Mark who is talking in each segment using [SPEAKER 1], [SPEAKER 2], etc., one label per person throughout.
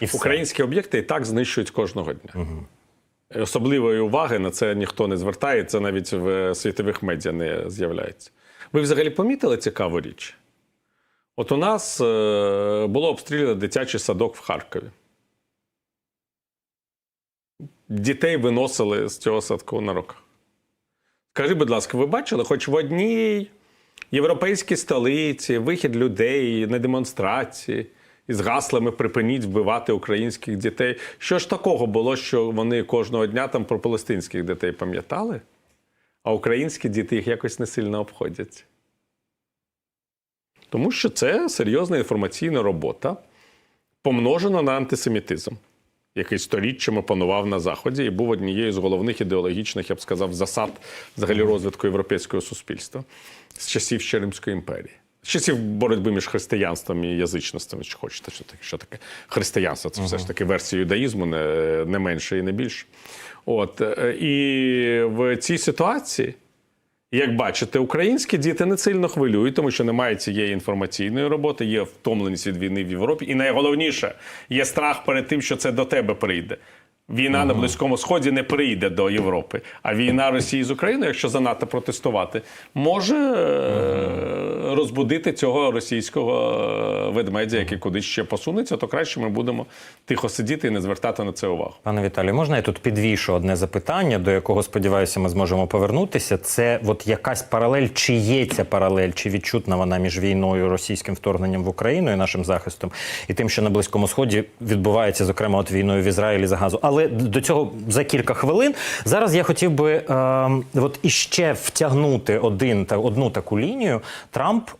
[SPEAKER 1] І все.
[SPEAKER 2] Українські об'єкти і так знищують кожного дня. Угу. Особливої уваги на це ніхто не звертає, це навіть в світових медіа не з'являється. Ви взагалі помітили цікаву річ? От у нас е, було обстріляно дитячий садок в Харкові. Дітей виносили з цього садку на руках. Скажи, будь ласка, ви бачили, хоч в одній європейській столиці вихід людей на демонстрації із гаслами припиніть вбивати українських дітей. Що ж такого було, що вони кожного дня там про палестинських дітей пам'ятали, а українські діти їх якось не сильно обходять? Тому що це серйозна інформаційна робота, помножена на антисемітизм, який сторіччями панував на Заході і був однією з головних ідеологічних, я б сказав, засад взагалі розвитку європейського суспільства з часів ще Римської імперії. Часів боротьби між християнством і язичництвом, що хочете, що таке, що таке християнство. Це все ж таки версія юдаїзму, не, не менше і не більше. От, е, і в цій ситуації. Як бачите, українські діти не сильно хвилюють, тому що немає цієї інформаційної роботи, є втомленість від війни в Європі. І найголовніше є страх перед тим, що це до тебе прийде. Війна на Близькому Сході не прийде до Європи. А війна Росії з Україною, якщо занадто протестувати, може е, розбудити цього російського е, ведмедя, який кудись ще посунеться, то краще ми будемо тихо сидіти і не звертати на це увагу.
[SPEAKER 1] Пане Віталію, можна я тут підвішу одне запитання, до якого сподіваюся, ми зможемо повернутися. Це от якась паралель, чи є ця паралель, чи відчутна вона між війною, російським вторгненням в Україну і нашим захистом, і тим, що на Близькому Сході відбувається, зокрема, от війною в Ізраїлі за газу. Але до цього за кілька хвилин. Зараз я хотів би е, от іще втягнути один та одну таку лінію. Трамп, е,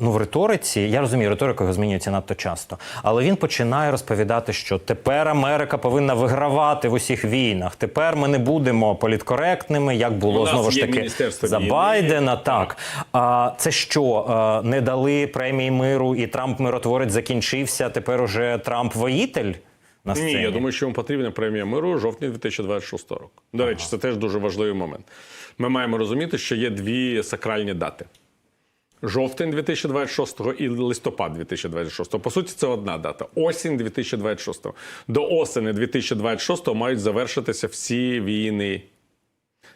[SPEAKER 1] ну в риториці, я розумію, риторика його змінюється надто часто, але він починає розповідати, що тепер Америка повинна вигравати в усіх війнах. Тепер ми не будемо політкоректними, як було знову ж таки за
[SPEAKER 2] війни.
[SPEAKER 1] Байдена. Так а це що е, не дали премії миру, і Трамп миротворець закінчився. Тепер уже Трамп воїтель. На сцені.
[SPEAKER 2] Ні, я думаю, що йому потрібна премія миру жовтні 2026 року. До речі, це теж дуже важливий момент. Ми маємо розуміти, що є дві сакральні дати: жовтень 2026 і листопад 2026. По суті, це одна дата. Осінь 2026. До осені 2026 мають завершитися всі війни.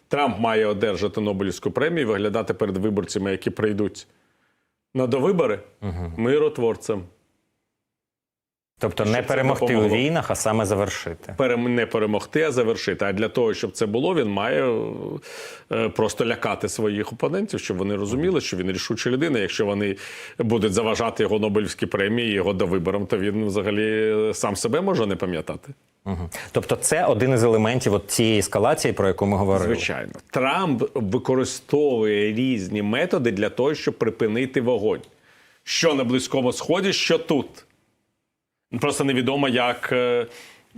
[SPEAKER 2] Трамп має одержати Нобелівську премію, і виглядати перед виборцями, які прийдуть на довибори, миротворцем.
[SPEAKER 1] Тобто не перемогти у війнах, а саме завершити.
[SPEAKER 2] перем- не перемогти, а завершити. А для того, щоб це було, він має е, просто лякати своїх опонентів, щоб вони розуміли, що він рішуча людина. Якщо вони будуть заважати його Нобелівські премії, його до виборам, то він взагалі сам себе може не пам'ятати.
[SPEAKER 1] Угу. Тобто, це один із елементів от цієї ескалації, про яку ми говорили.
[SPEAKER 2] Звичайно, Трамп використовує різні методи для того, щоб припинити вогонь. Що на Близькому Сході, що тут. Просто невідомо, як е,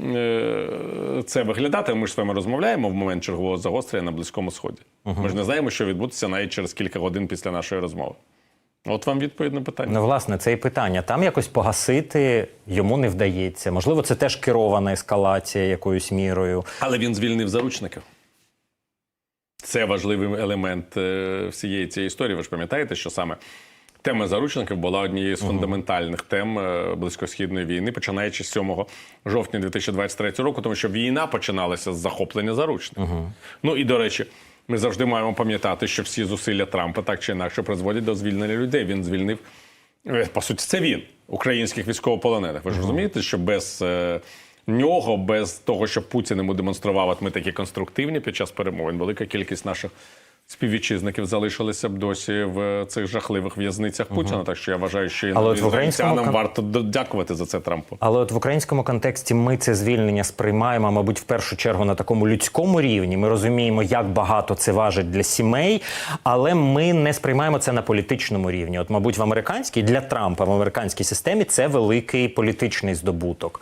[SPEAKER 2] е, це виглядатиме. Ми ж з вами розмовляємо в момент чергового загострення на Близькому Сході. Ми ж не знаємо, що відбудеться навіть через кілька годин після нашої розмови. От вам відповідь на питання.
[SPEAKER 1] Ну, власне, це і питання. Там якось погасити йому не вдається. Можливо, це теж керована ескалація якоюсь мірою.
[SPEAKER 2] Але він звільнив заручників. Це важливий елемент е, всієї цієї історії. Ви ж пам'ятаєте, що саме тема заручників була однією з фундаментальних тем е, близькосхідної війни, починаючи з 7 жовтня 2023 року, тому що війна починалася з захоплення заручників. Ну і до речі. Ми завжди маємо пам'ятати, що всі зусилля Трампа так чи інакше призводять до звільнення людей. Він звільнив Е, по суті, це він, українських військовополонених. Ви ж розумієте, що без е, нього, без того, що Путін йому демонстрував, от ми такі конструктивні під час перемовин, велика кількість наших співвітчизників залишилися б досі в цих жахливих в'язницях Путіна. Так що я вважаю, що і
[SPEAKER 1] Але от в українському
[SPEAKER 2] варто дякувати за це Трампу.
[SPEAKER 1] Але от в українському контексті ми це звільнення сприймаємо, мабуть, в першу чергу на такому людському рівні. Ми розуміємо, як багато це важить для сімей, але ми не сприймаємо це на політичному рівні. От, мабуть, в американській для Трампа в американській системі це великий політичний здобуток.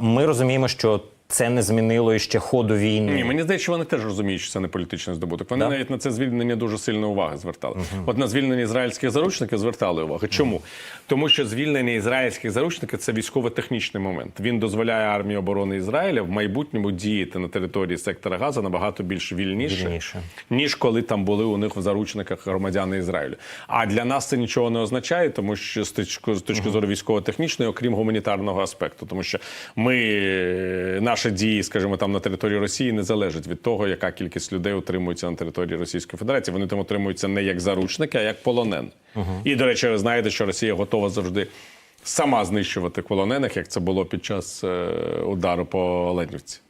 [SPEAKER 1] Ми розуміємо, що це не змінило іще ходу війни.
[SPEAKER 2] Ні, мені здається, що вони теж розуміють, що це не політичний здобуток. Вони
[SPEAKER 1] Да?
[SPEAKER 2] навіть на це звільнення дуже сильно уваги звертали. От на звільнення ізраїльських заручників звертали увагу. Чому? Тому що звільнення ізраїльських заручників це військово-технічний момент. Він дозволяє армії оборони Ізраїля в майбутньому діяти на території сектора Газа набагато більш вільніше,
[SPEAKER 1] Вільніше.
[SPEAKER 2] ніж коли там були у них в заручниках громадяни Ізраїлю. А для нас це нічого не означає, тому що з точки, з точки зору військово-технічної, окрім гуманітарного аспекту, тому що ми е, наші дії, скажімо, там на території Росії не залежать від того, яка кількість людей утримується на території Російської Федерації. Вони там утримуються не як заручники, а як полонен. І до речі, ви знаєте, що Росія готова завжди. Сама знищувати полонених, як це було під час е, удару по Оленівці.